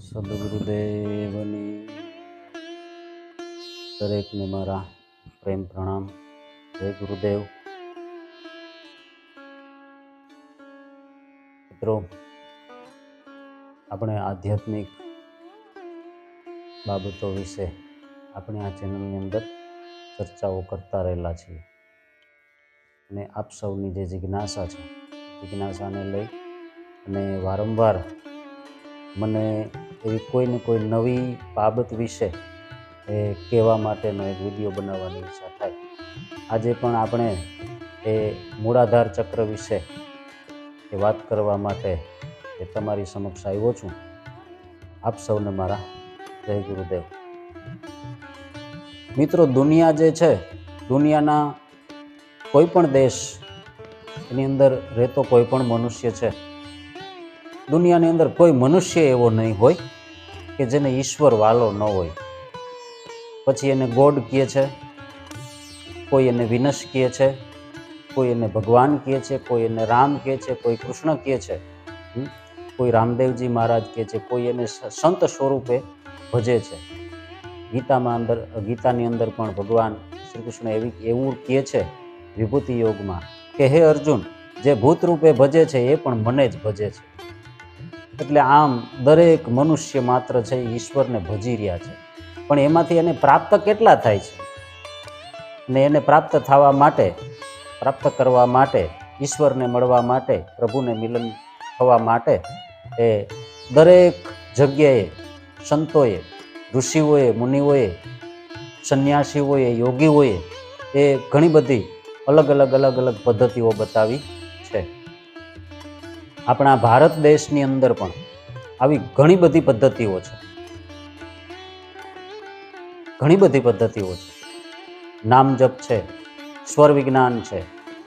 સદગુરુદેવની દરેકને મારા પ્રેમ પ્રણામ. જય ગુરુદેવ. મિત્રો, આપણે આધ્યાત્મિક બાબતો વિશે આપણે આ ચેનલની અંદર ચર્ચાઓ કરતા રહેલા છીએ. અને આપ સૌની જે જિજ્ઞાસા છે, જિજ્ઞાસાને લઈ અને વારંવાર મને એવી કોઈ ને કોઈ નવી બાબત વિશે એ કહેવા માટેનો એક વીડિયો બનાવવાની ઈચ્છા થાય. આજે પણ આપણે એ મૂળાધાર ચક્ર વિશે એ વાત કરવા માટે એ તમારી સમક્ષ આવ્યો છું. આપ સૌને મારા જય ગુરુદેવ. મિત્રો, દુનિયા જે છે, દુનિયાના કોઈ પણ દેશ એની અંદર રહેતો કોઈ પણ મનુષ્ય છે દુનિયાની અંદર કોઈ મનુષ્ય એવો નહીં હોય કે જેને ઈશ્વર વાલો ન હોય. પછી એને ગોડ કહે છે, કોઈ એને વિનશ કહે છે, કોઈ એને ભગવાન કહે છે, કોઈ એને રામ કહે છે, કોઈ કૃષ્ણ કહે છે કોઈ રામદેવજી મહારાજ કહે છે, કોઈ એને સંત સ્વરૂપે ભજે છે. ગીતામાં અંદર, ગીતાની અંદર પણ ભગવાન શ્રી કૃષ્ણ એવી, એવું કહે છે વિભૂતિ યોગમાં કે, હે અર્જુન, જે ભૂતરૂપે ભજે છે, એ પણ મને જ ભજે છે. એટલે આમ દરેક મનુષ્ય માત્ર છે ઈશ્વરને ભજી રહ્યા છે. પણ એમાંથી એને પ્રાપ્ત કેટલા થાય છે? ને એને પ્રાપ્ત થવા માટે, પ્રાપ્ત કરવા માટે, ઈશ્વરને મળવા માટે, પ્રભુને મિલન થવા માટે એ દરેક જગ્યાએ સંતોએ, ઋષિઓએ, મુનિઓએ, સંન્યાસીઓએ, યોગીઓએ એ ઘણી બધી અલગ અલગ અલગ અલગ પદ્ધતિઓ બતાવી આપણા ભારત દેશની અંદર પણ આવી ઘણી બધી પદ્ધતિઓ છે. ઘણી બધી પદ્ધતિઓ છે. નામ જપ છે, સ્વર વિજ્ઞાન છે,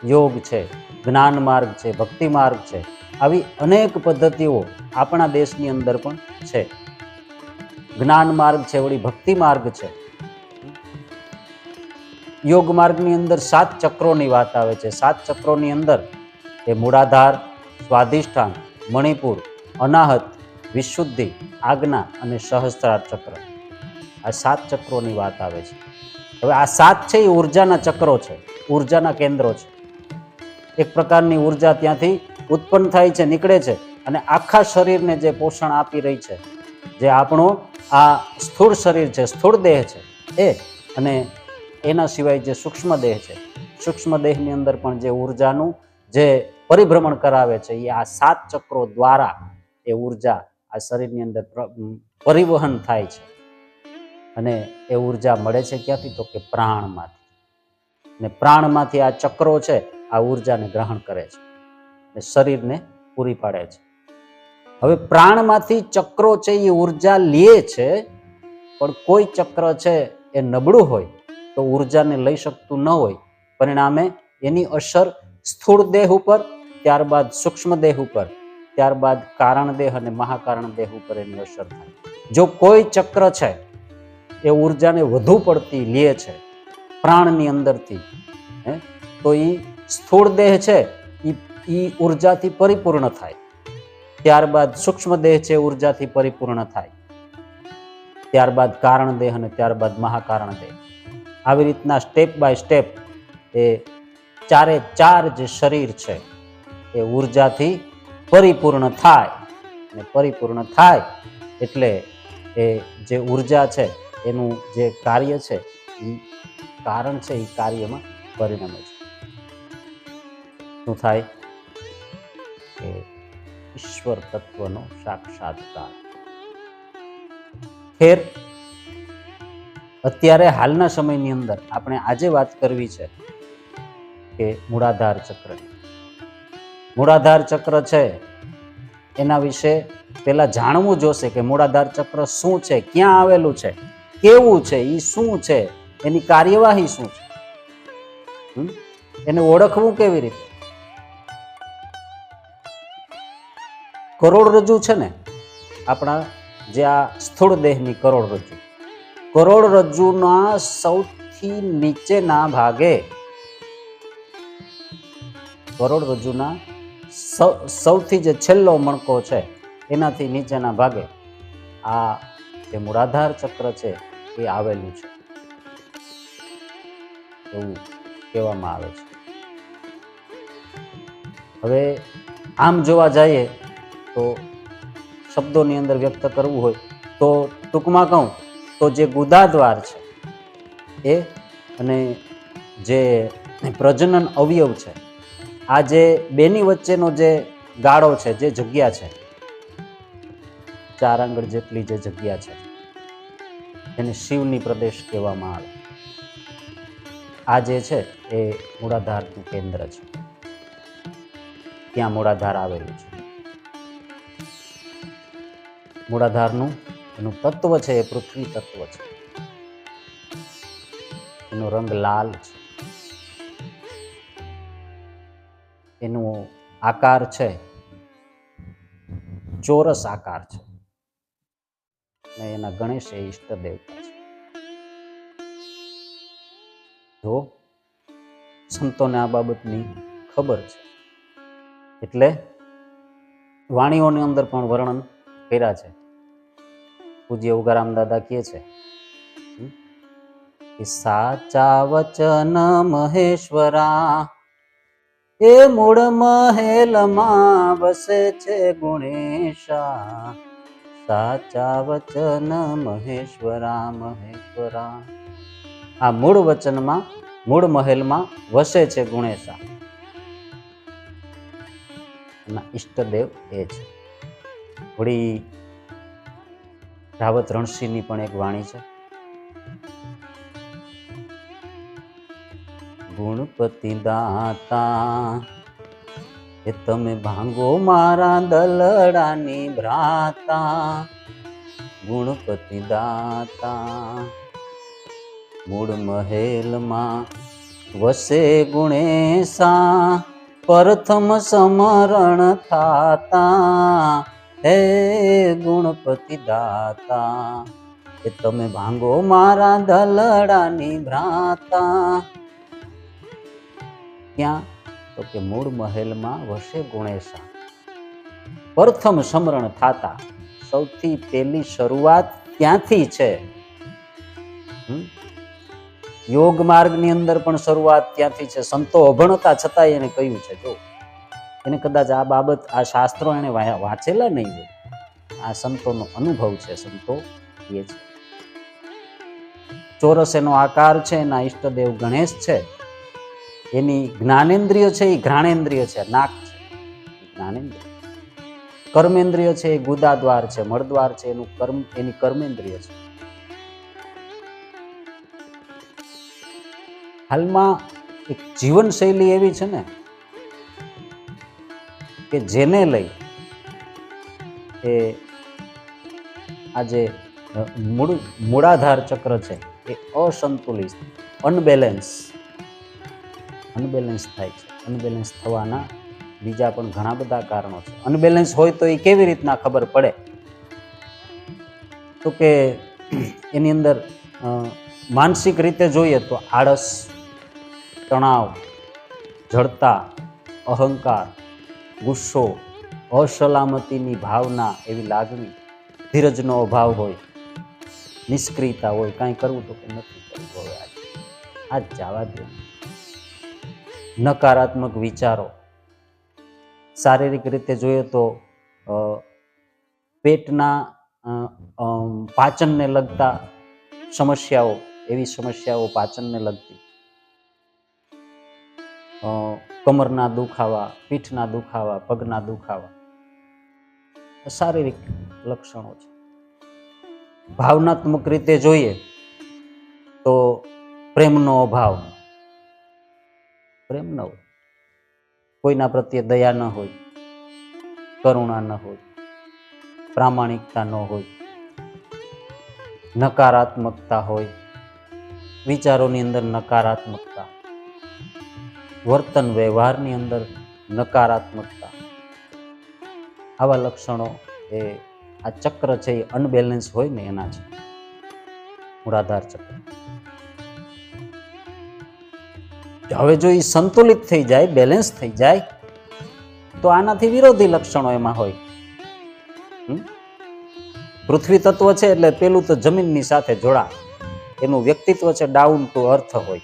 યોગ છે, જ્ઞાન માર્ગ છે, ભક્તિ માર્ગ છે, આવી અનેક પદ્ધતિઓ આપણા દેશની અંદર પણ છે. જ્ઞાન માર્ગ છે, વળી ભક્તિ માર્ગ છે. યોગ માર્ગની અંદર સાત ચક્રોની વાત આવે છે. સાત ચક્રોની અંદર એ મૂળાધાર સ્વાધિષ્ઠાન, મણિપુર, અનાહત, વિશુદ્ધિ, આજ્ઞા અને સહસ્ત્રાર ચક્ર. આ સાત ચક્રોની વાત આવે છે. હવે આ સાત છે એ ઉર્જાના ચક્રો છે, ઉર્જાના કેન્દ્રો છે. એક પ્રકારની ઊર્જા ત્યાંથી ઉત્પન્ન થાય છે, નીકળે છે અને આખા શરીરને જે પોષણ આપી રહી છે, જે આપણું આ સ્થૂળ શરીર છે, સ્થૂળ દેહ છે, એ અને એના સિવાય જે સૂક્ષ્મ દેહ છે. સૂક્ષ્મ દેહની અંદર પણ જે ઉર્જાનું જે પરિભ્રમણ કરાવે છે. એ આ સાત ચક્રો દ્વારા એ ઊર્જા આ શરીરની અંદર પરિવહન થાય છે. અને એ ઊર્જા મળે છે ક્યાંથી? તો કે પ્રાણમાંથી. ને પ્રાણમાંથી આ ચક્રો છે, આ ઉર્જાને ગ્રહણ કરે છે. અને શરીરને પૂરી પાડે છે. હવે પ્રાણમાંથી ચક્રો છે એ ઊર્જા લે છે, પણ કોઈ ચક્ર છે, એ નબળું હોય, તો ઉર્જાને લઈ શકતું ન હોય. પરિણામે એની અસર સ્થૂળ દેહ ઉપર ત્યારબાદ સૂક્ષ્મ દેહ ઉપર, ત્યારબાદ કારણ દેહ અને મહાકારણ દેહ ઉપર એની અસર થાય. જો કોઈ ચક્ર છે, એ ઉર્જાને વધુ પડતી લે છે, પ્રાણની અંદરથી, હે, તો એ સ્થૂળ દેહ છે એ ઉર્જાથી પરિપૂર્ણ થાય. ત્યારબાદ સૂક્ષ્મ દેહ છે ઉર્જાથી પરિપૂર્ણ થાય. ત્યારબાદ કારણ દેહ અને ત્યારબાદ મહાકારણ દેહ આવી રીતના સ્ટેપ બાય સ્ટેપ એ ચારે ચાર જે શરીર છે એ ઉર્જાથી પરિપૂર્ણ થાય. અને પરિપૂર્ણ થાય એટલે એ જે ઊર્જા છે, એનું જે કાર્ય છે એ કારણ છે એ કાર્યમાં પરિણમે છે. શું થાય? કે ઈશ્વર તત્વનો સાક્ષાત્કાર. ખેર, અત્યારે હાલના સમયની અંદર આપણે આજે વાત કરવી છે કે મૂળાધાર ચક્ર મૂળાધાર ચક્ર છે, એના વિશે પહેલાં જાણવું જોશે કે મૂળાધાર ચક્ર શું છે, ક્યાં આવેલું છે, કેવું છે એ શું છે, એની કાર્યવાહી શું છે? એને ઓળખવું કેવી રીતે? કરોડરજ્જુ છે ને, આપણા જે આ સ્થૂળ દેહની કરોડરજ્જુ કરોડરજ્જુના સૌથી નીચેના ભાગે કરોડરજ્જુના સૌથી જે છેલ્લો મણકો છે, એનાથી નીચેના ભાગે આ જે મૂળાધાર ચક્ર છે, એ આવેલું છે. એવું કહેવામાં આવે છે. હવે આમ જોવા જઈએ તો શબ્દોની અંદર વ્યક્ત કરવું હોય તો ટૂંકમાં કહું તો જે ગુદાદ્વાર છે, એ અને જે પ્રજનન અવયવ છે આ જે બેની વચ્ચેનો જે ગાળો છે, જે જગ્યા છે, ચાર આંગળ જેટલી જે જગ્યા છે, એને શિવની પ્રદેશ કહેવામાં આવે. આ જે છે, એ મૂળાધારનું કેન્દ્ર છે. ત્યાં મૂળાધાર આવેલું છે. મૂળાધારનું એનું તત્વ છે, એ પૃથ્વી તત્વ છે. એનો રંગ લાલ છે. એનો આકાર છે. ચોરસ આકાર છે. અને એના ગણેશ એ ઈષ્ટ દેવતા છે. જો સંતોને આ બાબતની ખબર છે, એટલે વાણીઓની અંદર પણ વર્ણન કર્યા છે. પૂજ્ય ઉગારામ દાદા કહે છે સાચા વચન મહેશ્વરા એ મૂળ મહેલમાં વસે છે ગુણેશા. સાચા વચન મહેશ્વરા મહેશ્વરા. આ મૂળ વચનમાં, મૂળ મહેલમાં વસે છે ગુણેશા. એના ઈષ્ટદેવ એ છે. વળી રાવત રણસિંહની પણ એક વાણી છે. ગુણપતિ દાતા એ તમે ભાંગો મારા દલડાની ભ્રાતા. ગુણપતિ દાતા મૂળ મહેલમાં વસે ગુણેશા. પ્રથમ સમરણ થાતા. હે ગુણપતિ દાતા કે તમે ભાંગો મારા દલડાની ભ્રાતા. ક્યાં તો કે મૂળ મહેલમાં વસે ગુણેશા. પ્રથમ સમરણ થાતા સૌથી પહેલી શરૂઆત ત્યાંથી છે? યોગ માર્ગની અંદર પણ શરૂઆત ત્યાંથી છે? સંતો અભણતા છતાંય એને કહ્યું છે, જો. એને કદાચ આ બાબત, આ શાસ્ત્રો એને વાંચેલા નહીં હોય. આ સંતોનો અનુભવ છે, સંતો, એ છે. ચોરસ એનો આકાર છે, એના ઈષ્ટદેવ ગણેશ છે. એની જ્ઞાનેન્દ્રિય છે, એ ઘ્રાણેન્દ્રિય છે, નાક છે જ્ઞાનેન્દ્રિય. કર્મેન્દ્રિય છે, એ ગુદાદ્વાર છે, મળદ્વાર છે, એનું કર્મ, એની કર્મેન્દ્રિય છે. હાલમાં એક જીવનશૈલી એવી છે ને, કે જેને લઈ એ આજે મૂળ, મૂળાધાર ચક્ર છે, એ અસંતુલિત, અનબેલેન્સ. અનબેલેન્સ થાય છે. અનબેલેન્સ થવાના બીજા પણ ઘણા બધા કારણો છે. અનબેલેન્સ હોય તો એ કેવી રીતના ખબર પડે? તો કે એની અંદર માનસિક રીતે જોઈએ તો આળસ, તણાવ, જડતા, અહંકાર, ગુસ્સો, અસલામતીની ભાવના એવી લાગણી, ધીરજનો અભાવ હોય, નિષ્ક્રિયતા હોય, કાંઈ કરવું તો કે નથી કરવું. હવે આજ આજ જવા દે. નકારાત્મક વિચારો. શારીરિક રીતે જોઈએ તો પેટના પાચનને લગતા સમસ્યાઓ, એવી સમસ્યાઓ પાચનને લગતી. કમરના દુખાવા, પીઠના દુખાવા, પગના દુખાવા. શારીરિક લક્ષણો છે. ભાવનાત્મક રીતે જોઈએ તો પ્રેમનો અભાવ પ્રેમ ન હોય. કોઈના પ્રત્યે દયા ન હોય, કરુણા ન હોય, પ્રામાણિકતા ન હોય, નકારાત્મકતા હોય, વિચારોની અંદર નકારાત્મકતા, વર્તન વ્યવહારની અંદર નકારાત્મકતા. આવા લક્ષણો એ આ ચક્ર છે એ અનબેલેન્સ હોય ને એના છે. મૂળાધાર ચક્ર. હવે જો એ સંતુલિત થઈ જાય બેલેન્સ થઈ જાય, તો આનાથી વિરોધી લક્ષણો એમાં હોય. પૃથ્વી તત્વ છે એટલે પેલું તો જમીનની સાથે જોડા એનું વ્યક્તિત્વ છે ડાઉન ટુ અર્થ હોય.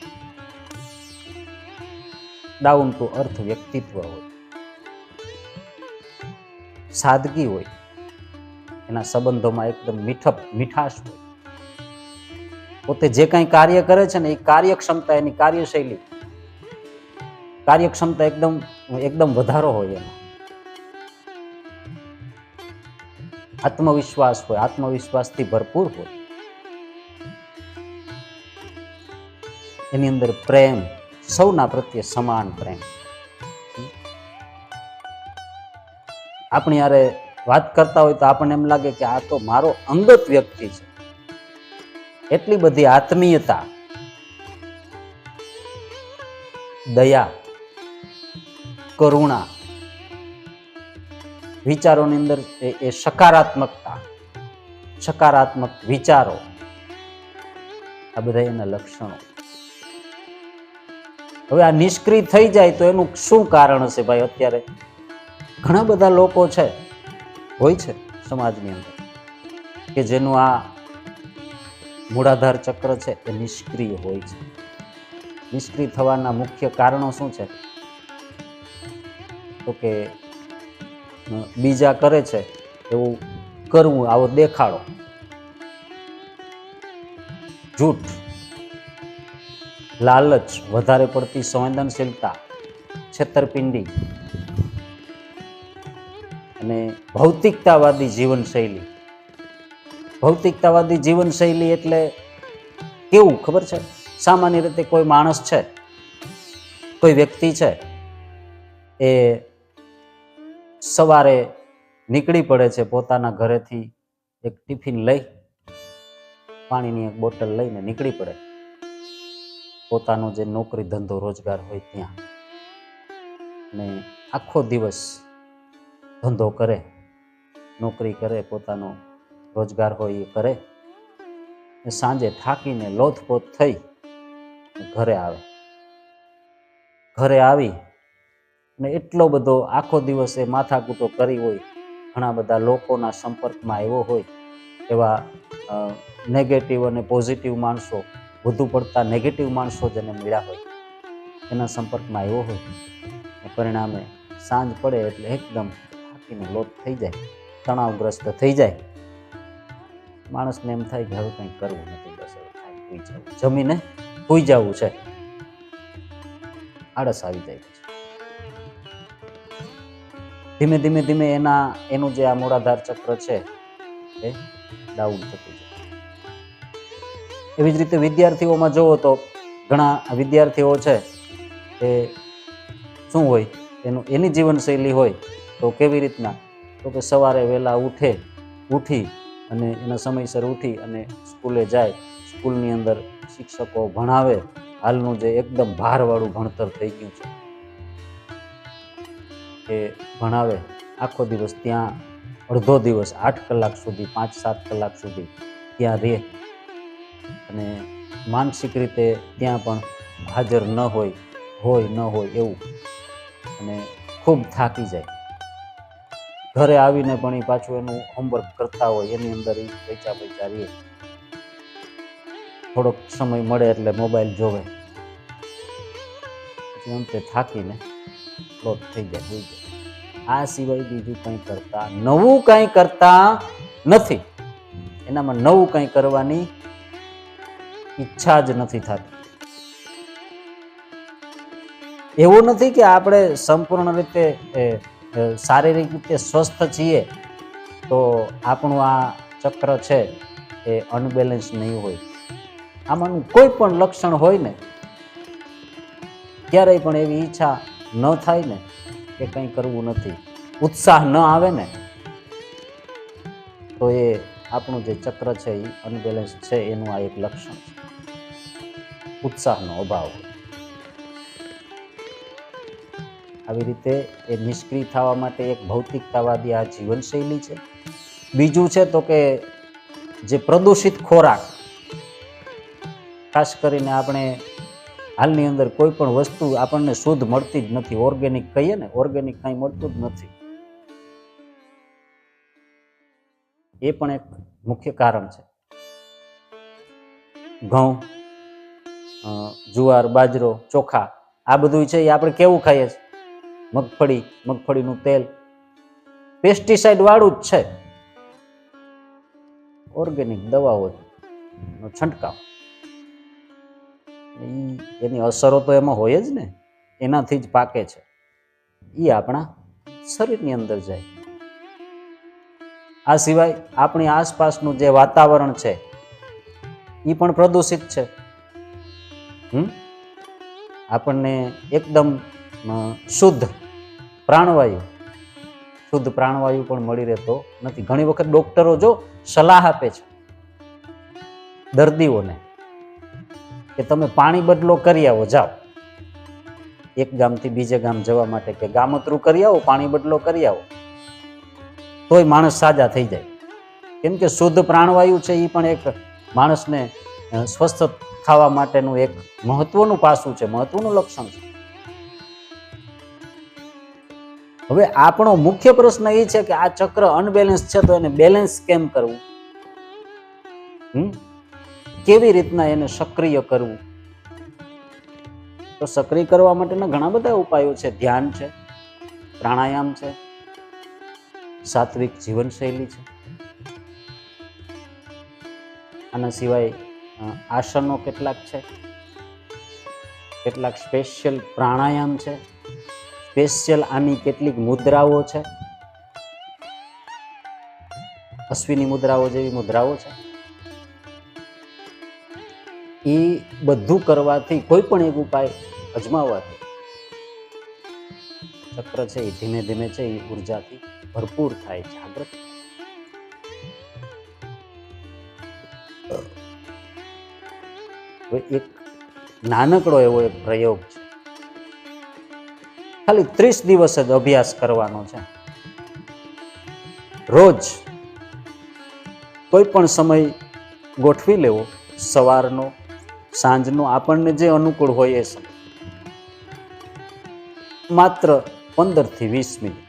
ડાઉન ટુ અર્થ વ્યક્તિત્વ હોય. સાદગી હોય. એના સંબંધોમાં એકદમ મીઠપ, મીઠાશ હોય. પોતે જે કંઈ કાર્ય કરે છે ને એ કાર્યક્ષમતા, એની કાર્યશૈલી કાર્યક્ષમતા એકદમ એકદમ વધારો હોય એનો. આત્મવિશ્વાસ હોય, આત્મવિશ્વાસથી ભરપૂર હોય. એની અંદર પ્રેમ, સૌના પ્રત્યે સમાન પ્રેમ. આપણે યારે વાત કરતા હોય તો આપણને એમ લાગે કે આ તો મારો અંગત વ્યક્તિ છે. એટલી બધી આત્મીયતા, દયા કરુણા. વિચારોની અંદર એ સકારાત્મકતા, સકારાત્મક વિચારો, આ બધા એના લક્ષણો. હવે આ નિષ્ક્રિય થઈ જાય તો એનું શું કારણ હશે ભાઈ અત્યારે? ઘણા બધા લોકો છે, હોય છે સમાજની અંદર, કે જેનું આ મૂળાધાર ચક્ર છે એ નિષ્ક્રિય હોય છે. નિષ્ક્રિય થવાના મુખ્ય કારણો શું છે? તો કે બીજા કરે છે, એવું કરવું, આવો દેખાડો. જૂઠ. લાલચ વધારે પડતી સંવેદનશીલતા, છેતરપિંડી. અને ભૌતિકતાવાદી જીવનશૈલી. ભૌતિકતાવાદી જીવનશૈલી એટલે કેવું, ખબર છે? સામાન્ય રીતે કોઈ માણસ છે, કોઈ વ્યક્તિ છે, એ સવારે નીકળી પડે છે પોતાના ઘરેથી એક ટિફિન લઈ, પાણીની એક બોટલ લઈને નીકળી પડે. પોતાનો જે નોકરી ધંધો રોજગાર હોય ત્યાં. ને આખો દિવસ ધંધો કરે, નોકરી કરે, પોતાનો રોજગાર હોય એ કરે. સાંજે થાકીને લોથપોથ થઈ ઘરે આવે. ઘરે આવી ને એટલો બધો આખો દિવસ એ માથાકૂટો કરી હોય, ઘણા બધા લોકોના સંપર્કમાં આવ્યો હોય, એવા નેગેટિવ અને પોઝિટિવ માણસો, વધુ પડતા નેગેટિવ માણસો જેને મળ્યા હોય, એના સંપર્કમાં આવ્યો હોય. પરિણામે સાંજ પડે એટલે એકદમ થાકીને લોટ થઈ જાય, તણાવગ્રસ્ત થઈ જાય. માણસને એમ થાય કે હવે કંઈ કરવું નથી, બસ હવે જમીને ભૂઈ જવું છે. આળસ આવી જાય પછી. ધીમે ધીમે ધીમે એના, એનું જે આ મૂળાધાર ચક્ર છે, એ ડાઉન થતું છે એવી જ રીતે વિદ્યાર્થીઓમાં જુઓ તો ઘણા વિદ્યાર્થીઓ છે, એ શું હોય, એનું, એની જીવનશૈલી હોય, તો કેવી રીતના? તો કે સવારે વહેલા ઉઠે, ઉઠી અને એના સમયસર ઉઠી અને સ્કૂલે જાય, સ્કૂલની અંદર શિક્ષકો ભણાવે, હાલનું જે એકદમ ભારવાળું ભણતર થઈ ગયું છે. એ ભણાવે આખો દિવસ ત્યાં અડધો દિવસ, આઠ કલાક સુધી, પાંચ, સાત કલાક સુધી ત્યાં રહે. અને માનસિક રીતે ત્યાં પણ હાજર ન હોય હોય, ન હોય એવું. અને ખૂબ થાકી જાય. ઘરે આવીને પણ એ પાછું એનું હોમવર્ક કરતા હોય, એની અંદર એ પૈચા પૈચા રહે. થોડોક સમય મળે એટલે મોબાઈલ જોવે. પછી અંતે થાકીને લોટ થઈ જાય હોઈ જાય આ સિવાય બીજું કંઈ કરતા, નવું કંઈ કરતા નથી. એનામાં નવું કંઈ કરવાની ઈચ્છા જ નથી થતી. એવું નથી કે આપણે સંપૂર્ણ રીતે શારીરિક રીતે સ્વસ્થ છીએ તો આપણું આ ચક્ર છે એ અનબેલેન્સ નહીં હોય. આમાંનું કોઈ પણ લક્ષણ હોય ને, ક્યારેય પણ એવી ઈચ્છા ન થાય ને કે કંઈ કરવું નથી. ઉત્સાહ ન આવે ને, તો એ આપણું જે ચક્ર છે એ અનબેલેન્સ છે એનું આ એક લક્ષણ છે. ઉત્સાહનો અભાવ. આવી રીતે એ નિષ્ક્રિય થવા માટે એક ભૌતિકતાવાદી આ જીવનશૈલી છે. બીજું છે તો કે જે પ્રદૂષિત ખોરાક, ખાસ કરીને આપણે હાલની અંદર કોઈ પણ વસ્તુ આપણને શુદ્ધ મળતી જ નથી. ઓર્ગેનિક કહીએ ને ઓર્ગેનિક કાંઈ મળતું જ નથી. એ પણ એક મુખ્ય કારણ છે. ઘઉં જુવાર, બાજરો, ચોખા, આ બધું છે એ આપણે કેવું ખાઈએ છીએ? મગફળી, મગફળીનું તેલ. પેસ્ટિસાઇડ વાળું જ છે. ઓર્ગેનિક દવાઓ છંટકાવ. એની અસરો તો એમાં હોય જ ને. એનાથી જ પાકે છે. એ આપણા શરીરની અંદર જાય. આ સિવાય આપણી આસપાસનું જે વાતાવરણ છે એ પણ પ્રદૂષિત છે. હમ? આપણને એકદમ શુદ્ધ પ્રાણવાયુ શુદ્ધ પ્રાણવાયુ પણ મળી રહેતો નથી. ઘણી વખત ડોક્ટરો જો સલાહ આપે છે દર્દીઓને કે તમે પાણી બદલો, કરી આવો, જાઓ. એક ગામથી બીજે ગામ જવા માટે કે ગામતરું કરી આવો, પાણી બદલો, કરી આવો. તોય માણસ સાજા થઈ જાય. કેમ કે શુદ્ધ પ્રાણવાયુ છે એ પણ એક માણસને સ્વસ્થ થવા માટેનું એક મહત્વનું પાસું છે, મહત્વનું લક્ષણ છે. હવે આપણો મુખ્ય પ્રશ્ન એ છે કે આ ચક્ર અનબેલેન્સ છે, તો એને બેલેન્સ કેમ કરવું? હમ? કેવી રીતના એને સક્રિય કરવું? તો સક્રિય કરવા માટેના ઘણા બધા ઉપાયો છે. ધ્યાન છે, પ્રાણાયામ છે, સાત્વિક જીવનશૈલી છે. આના સિવાય આસનો કેટલાક છે. કેટલાક સ્પેશિયલ પ્રાણાયામ છે. સ્પેશિયલ આની કેટલીક મુદ્રાઓ છે. અશ્વિની મુદ્રાઓ જેવી મુદ્રાઓ છે. એ બધું કરવાથી કોઈ પણ એક ઉપાય અજમાવવાથી ચક્ર છે એ ધીમે ધીમે છે એ ઉર્જાથી ભરપૂર થાય જાગૃત એક નાનકડો એવો એક પ્રયોગ છે. ખાલી ત્રીસ દિવસ જ અભ્યાસ કરવાનો છે. રોજ કોઈ પણ સમય ગોઠવી લેવો. સવારનો સાંજનો આપણને જે અનુકૂળ હોય એ સમય. માત્ર પંદરથી વીસ મિનિટ.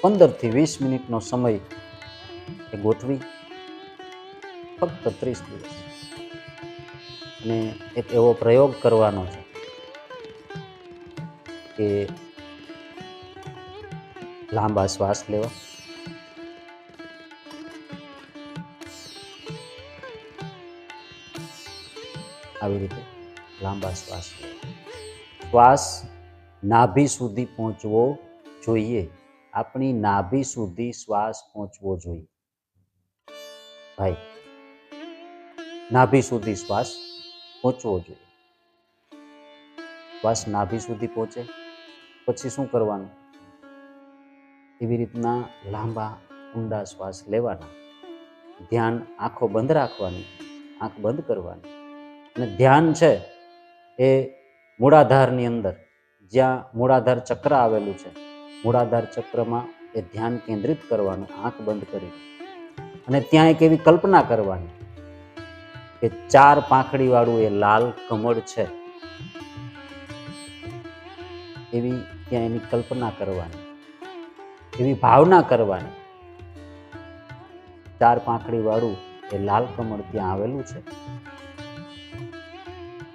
પંદરથી વીસ મિનિટનો સમય એ ગોઠવી. ફક્ત ત્રીસ દિવસ. અને એક એવો પ્રયોગ કરવાનો છે કે લાંબા શ્વાસ લેવા. આવી રીતે લાંબા શ્વાસ શ્વાસ નાભી સુધી પહોંચવો જોઈએ. આપણી નાભી સુધી શ્વાસ પહોંચવો જોઈએ. ભાઈ, નાભી સુધી શ્વાસ પહોંચવો જોઈએ. શ્વાસ નાભી સુધી પહોંચે, પછી શું કરવાનું? એવી રીતના લાંબા, ઊંડા શ્વાસ લેવાના. ધ્યાન આંખો બંધ રાખવાની, આંખ બંધ કરવાની. અને ધ્યાન છે એ મૂળાધારની અંદર. જ્યાં મૂળાધાર ચક્ર આવેલું છે, મૂળાધાર ચક્રમાં એ ધ્યાન કેન્દ્રિત કરવાનું, આંખ બંધ કરી. અને ત્યાં એક એવી કલ્પના કરવાની કે ચાર પાંખડી વાળું એ લાલ કમળ છે. એવી ત્યાં એની કલ્પના કરવાની, એવી ભાવના કરવાની. ચાર પાંખડીવાળું એ લાલ કમળ ત્યાં આવેલું છે.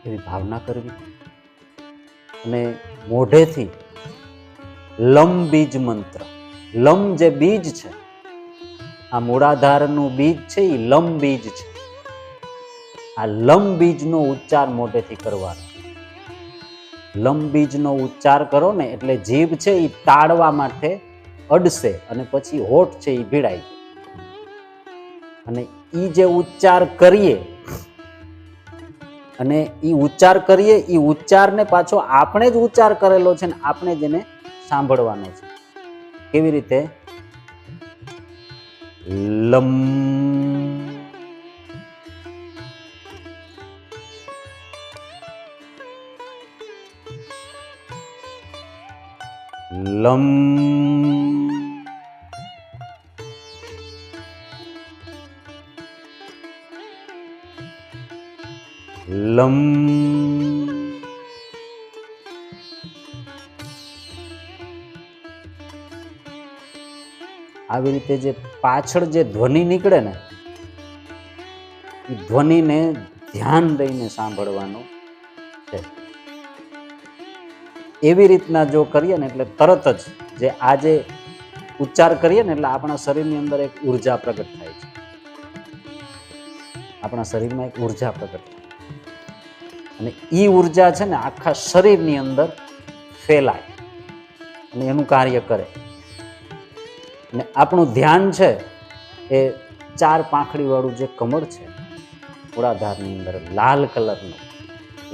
એવી ભાવના કરવી. અને મોઢેથી લમ બીજ મંત્ર. લમ જે બીજ છે, આ મૂળાધારનું બીજ છે એ લમ બીજ છે. આ લમ બીજનો ઉચ્ચાર મોઢેથી કરવાનો. લમ બીજનો ઉચ્ચાર કરો ને એટલે જીભ છે એ તાળવા માટે અડશે અને પછી હોઠ છે એ ભીડાય અને એ જે ઉચ્ચાર કરીએ અને એ ઉચ્ચાર કરીએ એ ઉચ્ચારને પાછો આપણે જ ઉચ્ચાર કરેલો છે ને આપણે જ સાંભળવાનો છે. કેવી રીતે? લમ. લમ. લમ. આવી રીતે જે પાછળ જે ધ્વનિ નીકળે ને, એ ધ્વનિને ધ્યાન દઈને સાંભળવાનું છે. એવી રીતના જો કરીએ ને, એટલે તરત જ જે આ જે ઉચ્ચાર કરીએ ને, એટલે આપણા શરીરની અંદર એક ઊર્જા પ્રગટ થાય છે. આપણા શરીરમાં એક ઊર્જા પ્રગટ થાય અને એ ઊર્જા છે ને આખા શરીરની અંદર ફેલાય અને એનું કાર્ય કરે. અને આપણું ધ્યાન છે એ ચાર પાંખડીવાળું જે કમળ છે મૂળાધારની અંદર લાલ કલરનું,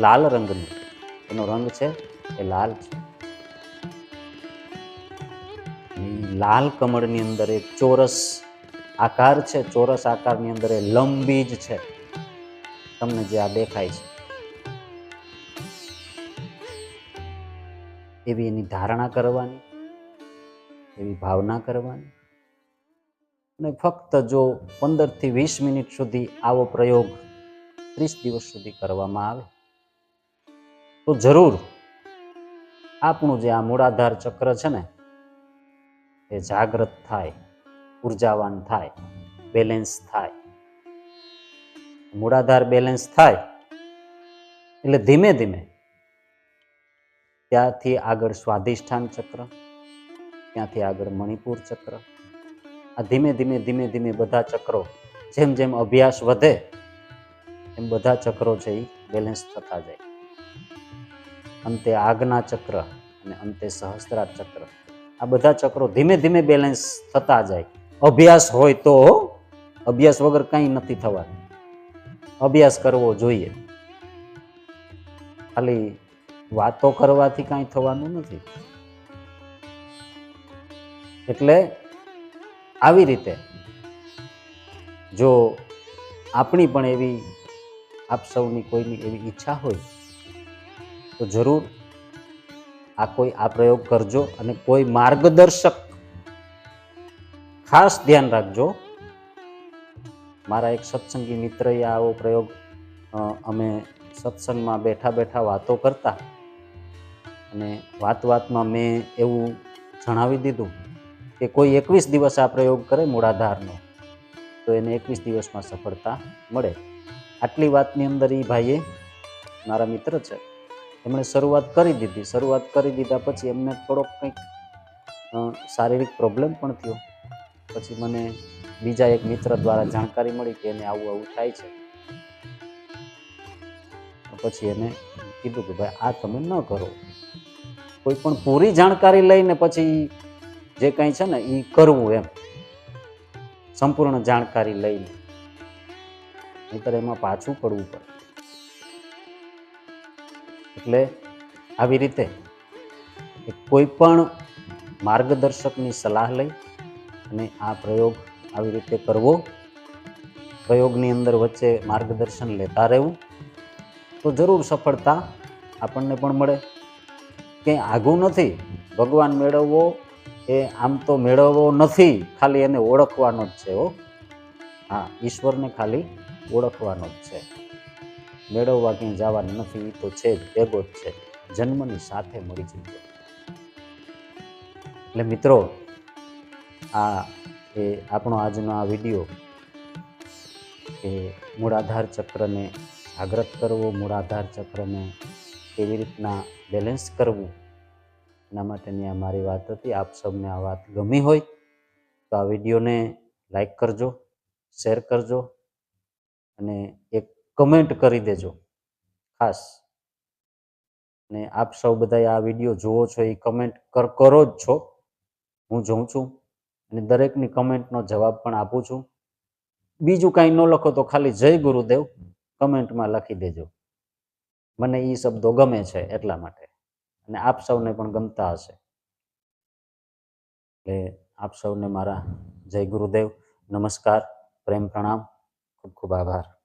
લાલ રંગનું, એનો રંગ છે એ લાલ છે. લાલ કમળની અંદર એક ચોરસ આકાર છે, ચોરસ આકારની અંદર એ જ છે. તમને જે આ દેખાય છે. એવી એની ધારણા કરવાની, એવી ભાવના કરવાની. અને ફક્ત જો પંદરથી વીસ મિનિટ સુધી આવો પ્રયોગ ત્રીસ દિવસ સુધી કરવામાં આવે, તો જરૂર આપણું જે આ મૂળાધાર ચક્ર છે ને, એ જાગૃત થાય, ઉર્જાવાન થાય, બેલેન્સ થાય. મૂળાધાર બેલેન્સ થાય, એટલે ધીમે ધીમે ત્યાંથી આગળ સ્વાધિષ્ઠાન ચક્ર, ત્યાંથી આગળ મણિપુર ચક્ર. આ ધીમે ધીમે ધીમે ધીમે બધા ચક્રો, જેમ જેમ અભ્યાસ વધે, એમ બધા ચક્રો છે એ બેલેન્સ થતા જાય. અંતે આગના ચક્ર અને અંતે સહસ્ત્રા ચક્ર. આ બધા ચક્રો ધીમે ધીમે બેલેન્સ થતા જાય. અભ્યાસ હોય તો અભ્યાસ વગર કંઈ નથી થવાનું. અભ્યાસ કરવો જોઈએ. ખાલી વાતો કરવાથી કાંઈ થવાનું નથી. એટલે આવી રીતે જો આપણી પણ એવી આપ સૌની કોઈની એવી ઈચ્છા હોય, તો જરૂર આ કોઈ આ પ્રયોગ કરજો અને કોઈ માર્ગદર્શક ખાસ ધ્યાન રાખજો. મારા એક સત્સંગી મિત્રએ આવો પ્રયોગ અમે સત્સંગમાં બેઠા બેઠા વાતો કરતા અને વાત વાતમાં મેં એવું જણાવી દીધું કે કોઈ એકવીસ દિવસ આ પ્રયોગ કરે મૂળાધારનો, તો એને એકવીસ દિવસમાં સફળતા મળે. આટલી વાતની અંદર એ ભાઈએ, મારા મિત્ર છે, એમણે શરૂઆત કરી દીધી. શરૂઆત કરી દીધા પછી એમને થોડોક કંઈક શારીરિક પ્રોબ્લેમ પણ થયો. પછી મને બીજા એક મિત્ર દ્વારા જાણકારી મળી કે એને આવું આવું થાય છે. પછી એને કીધું કે ભાઈ આ તમે ન કરો. કોઈ પણ પૂરી જાણકારી લઈને પછી જે કંઈ છે ને એ કરવું એમ. સંપૂર્ણ જાણકારી લઈને. નહીતર એમાં પાછું પડવું પડે. એટલે આવી રીતે કોઈ પણ માર્ગદર્શકની સલાહ લઈ અને આ પ્રયોગ આવી રીતે કરવો. પ્રયોગની અંદર વચ્ચે માર્ગદર્શન લેતા રહેવું. તો જરૂર સફળતા આપણને પણ મળે. ક્યાંય આઘું નથી. ભગવાન મેળવવો એ આમ તો મેળવવો નથી, ખાલી એને ઓળખવાનો જ છે હો. હા, ઈશ્વરને ખાલી ઓળખવાનો જ છે. મેળવવા ક્યાંય જવાનું નથી એ તો છે જ, ભેગો જ છે. જન્મની સાથે મળી જતો એટલે મિત્રો, આ એ આપણો આજનો આ વીડિયો એ મૂળાધાર ચક્રને જાગ્રત કરવો મૂળાધાર ચક્રને કેવી રીતના બેલેન્સ કરવું? એના માટેની આ મારી વાત હતી. આપ સૌને આ વાત ગમી હોય તો આ વિડીયોને લાઈક કરજો શેર કરજો અને એક કમેન્ટ કરી દેજો. ખાસ. અને આપ સૌ બધા આ વીડિયો જુઓ છો, એ કમેન્ટ કર, કરો જ છો. હું જોઉં છું અને દરેકની કમેન્ટનો જવાબ પણ આપું છું. બીજું કાંઈ ન લખો તો ખાલી જય ગુરુદેવ કમેન્ટમાં લખી દેજો. મને એ શબ્દો ગમે છે એટલા માટે. અને આપ સૌને પણ ગમતા હશે. એટલે આપ સૌને મારા જય ગુરુદેવ. નમસ્કાર, પ્રેમ પ્રણામ. ખૂબ ખૂબ આભાર.